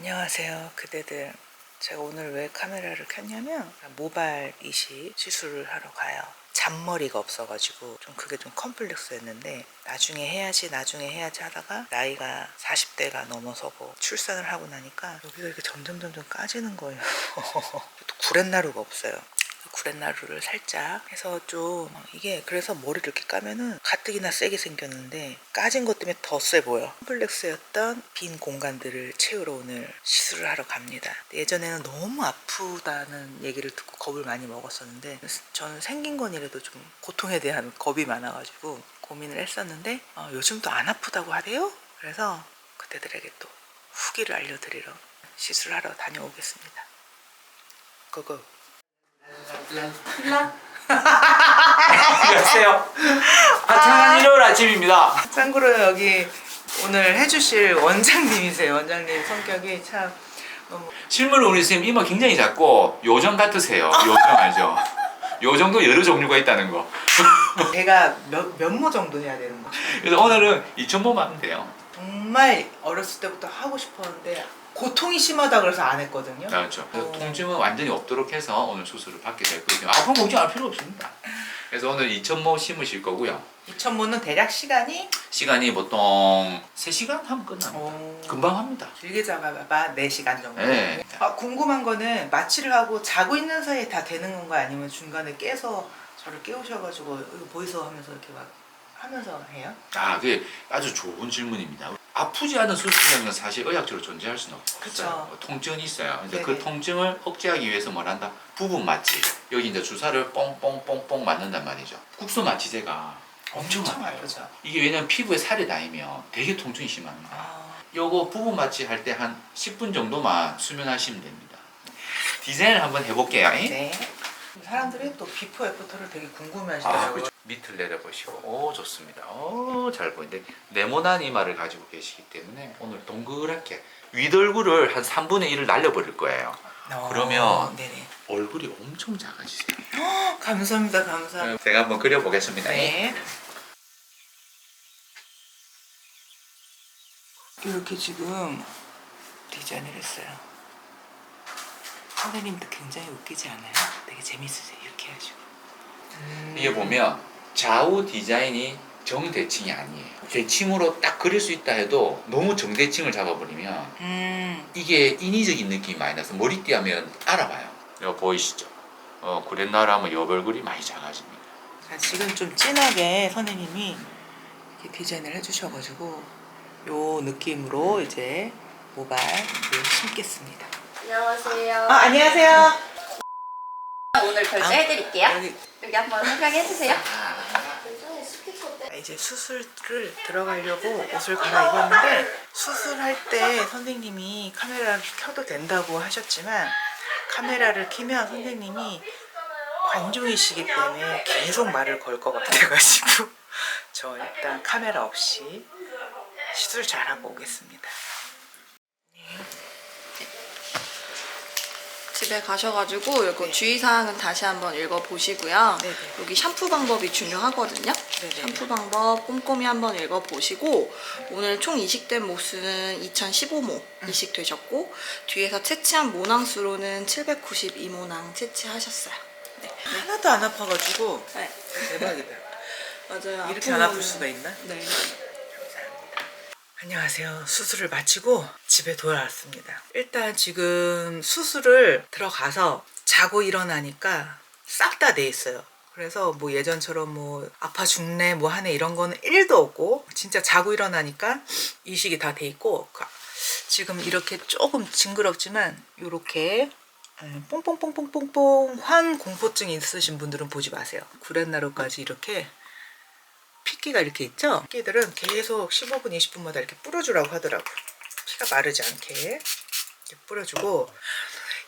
안녕하세요. 그대들. 제가 오늘 왜 카메라를 켰냐면 모발 이식 시술을 하러 가요. 잔머리가 없어가지고 좀 그게 좀 컴플렉스였는데 나중에 해야지 나중에 해야지 하다가 나이가 40대가 넘어서고 출산을 하고 나니까 여기가 이렇게 점점 점점 까지는 거예요. 또 구렛나루가 없어요 구렛나루를 살짝 해서 좀 이게 그래서 머리를 이렇게 까면은 가뜩이나 세게 생겼는데 까진 것 때문에 더 세 보여. 컴플렉스였던 빈 공간들을 채우러 오늘 시술을 하러 갑니다. 예전에는 너무 아프다는 얘기를 듣고 겁을 많이 먹었었는데 저는 생긴 건이라도 좀 고통에 대한 겁이 많아가지고 고민을 했었는데 어, 요즘 또안 아프다고 하대요? 그래서 그때들에게 또 후기를 알려드리러 시술하러 다녀오겠습니다. 고고 안녕하세요. 화창한 일요일 아침입니다. 참고로 여기 오늘 해주실 원장님이세요. 원장님 성격이 참 너무 실물 우리 선생님 이마 굉장히 작고 요정 같으세요. 요정 알죠? 요정도 여러 종류가 있다는 거. 제가 몇, 몇모 정도 해야 되는 거. 그래서 오늘은 2,000모만 하면 돼요. 정말 어렸을 때부터 하고 싶었는데 고통이 심하다 그래서 안 했거든요. 그렇죠. 그래서 어. 통증은 완전히 없도록 해서 오늘 수술을 받게 될 거거든요. 아픈 걱정할 필요 없습니다. 그래서 오늘 2,000모 심으실 거고요. 2천모는 대략 시간이 시간이 보통 3시간 하면 끝납니다. 어, 금방 합니다. 길게 잡아봐 4시간 정도. 네. 아, 궁금한 거는 마취를 하고 자고 있는 사이에 다 되는 건가 아니면 중간에 깨서 저를 깨우셔가지고 이거 보이소 하면서 이렇게 막 하면서 해요? 아, 그게 아주 좋은 질문입니다. 아프지 않은 수술이면 사실 의학적으로 존재할 수는 없어요. 그쵸. 통증은 있어요. 이제 네네. 그 통증을 억제하기 위해서 뭘 한다? 부분 마취. 여기 이제 주사를 뽕뽕뽕뽕 맞는단 말이죠. 국소 마취제가 엄청, 엄청 아파요. 아프죠. 이게 왜냐면 피부에 살이 닿으면 되게 통증이 심합니다. 아, 요거 부분 마취 할 때 한 10분 정도만 수면하시면 됩니다. 디자인을 한번 해볼게요. 네. 사람들이 또 비포 애프터를 되게 아, 궁금해하시더라고요. 그렇죠. 밑을 내려보시고, 오 좋습니다. 오잘 보이는데 네모난 이마를 가지고 계시기 때문에 오늘 동그랗게 윗얼굴을 한 3분의 1을 날려버릴 거예요. 어, 그러면- 네네. 얼굴이 엄청 작아지세요. 헉, 감사합니다, 감사합니다. 제가 한번 그려보겠습니다. 네. 이렇게 지금 디자인을 했어요. 선생님도 굉장히 웃기지 않아요? 되게 재밌으세요, 이렇게. 음. 이게 보면 좌우 디자인이 정대칭이 아니에요. 대칭으로 딱 그릴 수 있다 해도 너무 정대칭을 잡아버리면 음, 이게 인위적인 느낌이 많이 나서 머리띠 하면 알아봐요. 이거 보이시죠? 어, 구렛나루 하면 옆얼굴이 많이 작아집니다. 자, 지금 좀 진하게 선생님이 이렇게 디자인을 해주셔가지고 요 느낌으로 이제 모발을 심겠습니다. 안녕하세요. 아, 안녕하세요. 오늘 결제해드릴게요. 여기 여기 한번 설명해주세요. 이제 수술을 들어가려고 옷을 갈아입었는데 수술할 때 선생님이 카메라를 켜도 된다고 하셨지만 카메라를 켜면 선생님이 관중이시기 때문에 계속 말을 걸 것 같아가지고 저 일단 카메라 없이 시술 잘하고 오겠습니다. 집에 가셔가지고 이거 주의사항은 다시 한번 읽어보시고요. 네네. 여기 샴푸 방법이 중요하거든요. 네네. 샴푸 방법 꼼꼼히 한번 읽어보시고 오늘 총 이식된 모수는 2015모 이식되셨고 뒤에서 채취한 모낭수로는 792모낭 채취하셨어요. 네. 하나도 안 아파가지고 네. 대박이다. 맞아요. 이렇게 안 아플 수가 있나? 네. 안녕하세요. 수술을 마치고 집에 돌아왔습니다. 일단 지금 수술을 들어가서 자고 일어나니까 싹 다 돼 있어요. 그래서 뭐 예전처럼 뭐 아파 죽네 뭐 하네 이런 거는 1도 없고 진짜 자고 일어나니까 이식이 다 돼 있고 가- 지금 이렇게 조금 징그럽지만 이렇게 음, 뽕뽕뽕뽕뽕뽕 환 공포증 있으신 분들은 보지 마세요. 구렛나루까지 이렇게 핏기가 이렇게 있죠? 핏기들은 계속 15분, 20분마다 이렇게 뿌려주라고 하더라고. 피가 마르지 않게 이렇게 뿌려주고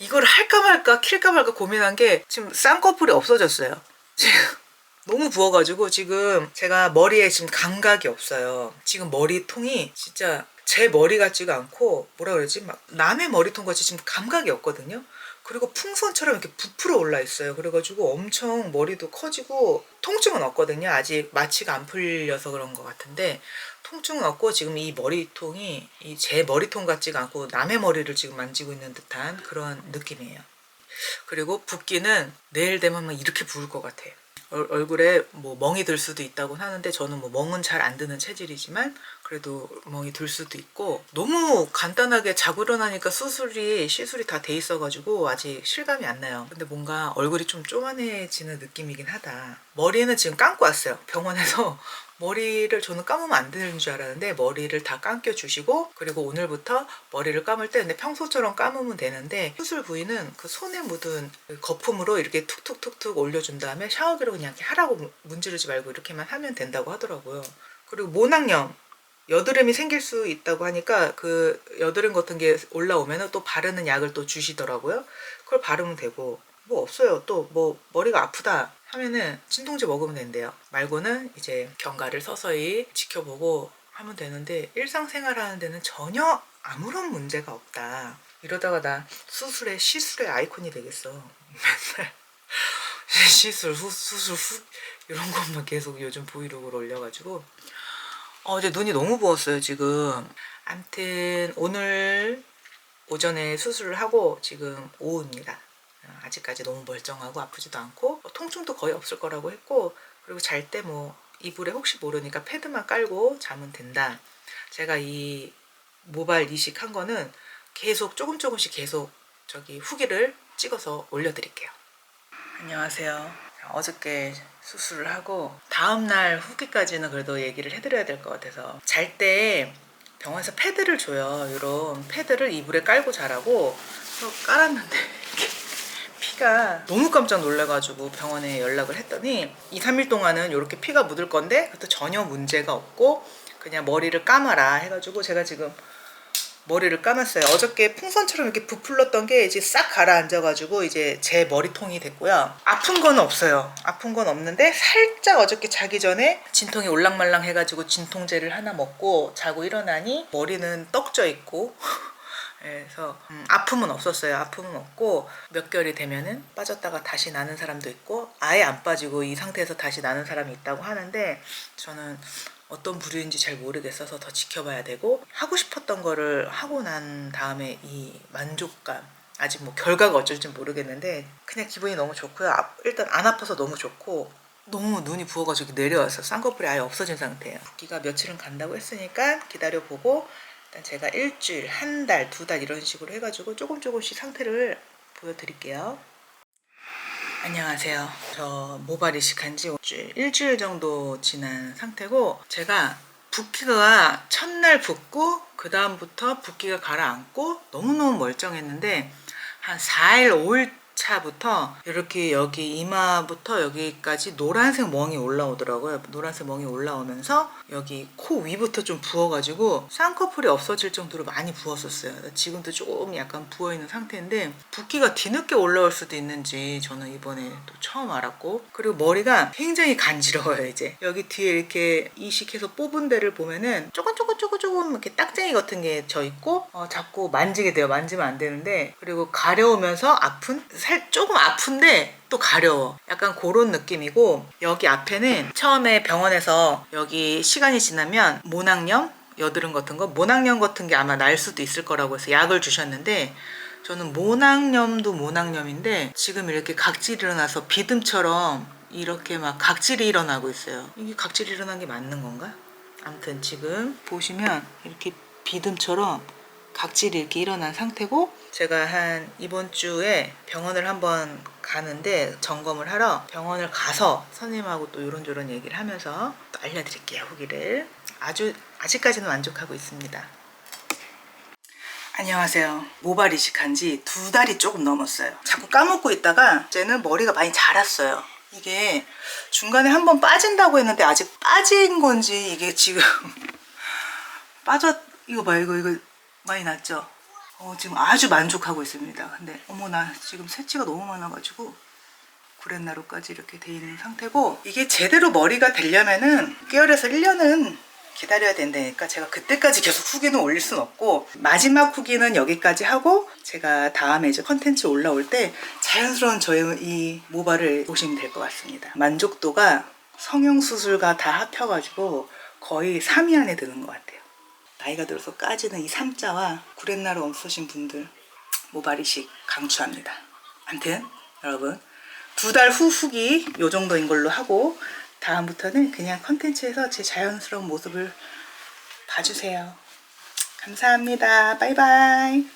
이걸 할까 말까 킬까 말까 고민한 게 지금 쌍꺼풀이 없어졌어요. 지금 너무 부어가지고 지금 제가 머리에 지금 감각이 없어요. 지금 머리통이 진짜 제 머리 같지가 않고 뭐라 그러지 막 남의 머리통 같이 지금 감각이 없거든요. 그리고 풍선처럼 이렇게 부풀어 올라 있어요. 그래가지고 엄청 머리도 커지고 통증은 없거든요. 아직 마취가 안 풀려서 그런 것 같은데 통증은 없고 지금 이 머리통이 이 제 머리통 같지가 않고 남의 머리를 지금 만지고 있는 듯한 그런 느낌이에요. 그리고 붓기는 내일 되면 막 이렇게 부을 것 같아요. 얼, 얼굴에 뭐 멍이 들 수도 있다고 하는데 저는 뭐 멍은 잘 안 드는 체질이지만 그래도 멍이 들 수도 있고 너무 간단하게 자고 일어나니까 수술이 시술이 다 돼 있어가지고 아직 실감이 안 나요. 근데 뭔가 얼굴이 좀 쪼만해지는 느낌이긴 하다. 머리는 지금 감고 왔어요. 병원에서 머리를 저는 감으면 안 되는 줄 알았는데 머리를 다 감겨 주시고 그리고 오늘부터 머리를 감을 때 근데 평소처럼 감으면 되는데 수술 부위는 그 손에 묻은 그 거품으로 이렇게 툭툭툭툭 올려준 다음에 샤워기로 그냥 이렇게 하라고 문- 문지르지 말고 이렇게만 하면 된다고 하더라고요. 그리고 모낭염 여드름이 생길 수 있다고 하니까 그 여드름 같은 게 올라오면 또 바르는 약을 또 주시더라고요. 그걸 바르면 되고 뭐 없어요. 또 뭐 머리가 아프다 하면은 진통제 먹으면 된대요. 말고는 이제 경과를 서서히 지켜보고 하면 되는데 일상생활 하는 데는 전혀 아무런 문제가 없다. 이러다가 나 수술에 시술의 아이콘이 되겠어. 맨날 시술 후 수술 후 이런 것만 계속 요즘 브이로그로 올려가지고 어제 눈이 너무 부었어요 지금. 암튼 오늘 오전에 수술을 하고 지금 오후입니다. 어, 아직까지 너무 멀쩡하고 아프지도 않고 어, 통증도 거의 없을 거라고 했고 그리고 잘 때 뭐 이불에 혹시 모르니까 패드만 깔고 자면 된다. 제가 이 모발 이식한 거는 계속 조금 조금씩 계속 저기 후기를 찍어서 올려드릴게요. 안녕하세요. 어저께 수술을 하고 다음날 후기까지는 그래도 얘기를 해드려야 될 것 같아서 잘 때 병원에서 패드를 줘요. 이런 패드를 이불에 깔고 자라고 깔았는데 피가 너무 깜짝 놀라가지고 병원에 연락을 했더니 2, 3일 동안은 이렇게 피가 묻을 건데 그것도 전혀 문제가 없고 그냥 머리를 감아라 해가지고 제가 지금 머리를 감았어요. 어저께 풍선처럼 이렇게 부풀렀던 게 이제 싹 가라앉아가지고 이제 제 머리통이 됐고요. 아픈 건 없어요. 아픈 건 없는데 살짝 어저께 자기 전에 진통이 올랑말랑 해가지고 진통제를 하나 먹고 자고 일어나니 머리는 떡져 있고 그래서 음, 아픔은 없었어요. 아픔은 없고 몇 개월이 되면은 빠졌다가 다시 나는 사람도 있고 아예 안 빠지고 이 상태에서 다시 나는 사람이 있다고 하는데 저는 어떤 부류인지 잘 모르겠어서 더 지켜봐야 되고 하고 싶었던 거를 하고 난 다음에 이 만족감 아직 뭐 결과가 어쩔지 모르겠는데 그냥 기분이 너무 좋고요. 아- 일단 안 아파서 너무 좋고 너무 눈이 부어가지고 내려와서 쌍꺼풀이 아예 없어진 상태예요. 붓기가 며칠은 간다고 했으니까 기다려보고 일단 제가 일주일, 한 달, 두 달 이런 식으로 해가지고 조금 조금씩 상태를 보여드릴게요. 안녕하세요. 저 모발 이식한 지 일주일, 일주일 정도 지난 상태고 제가 붓기가 첫날 붓고 그 다음부터 붓기가 가라앉고 너무너무 멀쩡했는데 한 4일, 5일 차부터 이렇게 여기 이마부터 여기까지 노란색 멍이 올라오더라고요. 노란색 멍이 올라오면서 여기 코 위부터 좀 부어가지고 쌍꺼풀이 없어질 정도로 많이 부었었어요. 지금도 조금 약간 부어있는 상태인데 붓기가 뒤늦게 올라올 수도 있는지 저는 이번에 또 처음 알았고 그리고 머리가 굉장히 간지러워요 이제 여기 뒤에 이렇게 이식해서 뽑은 데를 보면은 조금 조금 조금 조금 이렇게 딱쟁이 같은 게 져 있고 어, 자꾸 만지게 돼요 만지면 안 되는데 그리고 가려우면서 아픈 살 조금 아픈데 또 가려워. 약간 그런 느낌이고 여기 앞에는 처음에 병원에서 여기 시간이 지나면 모낭염, 여드름 같은 거, 모낭염 같은 게 아마 날 수도 있을 거라고 해서 약을 주셨는데 저는 모낭염도 모낭염인데 지금 이렇게 각질이 일어나서 비듬처럼 이렇게 막 각질이 일어나고 있어요. 이게 각질이 일어난 게 맞는 건가? 아무튼 지금 보시면 이렇게 비듬처럼 각질이 이렇게 일어난 상태고 제가 한 이번 주에 병원을 한번 가는데 점검을 하러 병원을 가서 선생님하고 또 이런저런 얘기를 하면서 또 알려드릴게요 후기를. 아주 아직까지는 만족하고 있습니다. 안녕하세요. 모발 이식한 지 두 달이 조금 넘었어요. 자꾸 까먹고 있다가 이제는 머리가 많이 자랐어요. 이게 중간에 한 번 빠진다고 했는데 아직 빠진 건지 이게 지금 빠졌 이거 봐 이거 이거 많이 났죠 어, 지금 아주 만족하고 있습니다 근데 어머 나 지금 새치가 너무 많아가지고 구렛나루까지 이렇게 돼 있는 상태고 이게 제대로 머리가 되려면은 6개월에서 1년은 기다려야 된다니까 제가 그때까지 계속 후기는 올릴 순 없고 마지막 후기는 여기까지 하고 제가 다음에 이제 컨텐츠 올라올 때 자연스러운 저의 이 모발을 보시면 될 것 같습니다. 만족도가 성형수술과 다 합혀가지고 거의 3위 안에 드는 것 같아요. 나이가 들어서 까지는 이 3자와 구렛나루 없으신 분들 모발 이식 강추합니다. 암튼 여러분 두 달 후 후기 요 정도인 걸로 하고 다음부터는 그냥 컨텐츠에서 제 자연스러운 모습을 봐주세요. 감사합니다. 바이바이.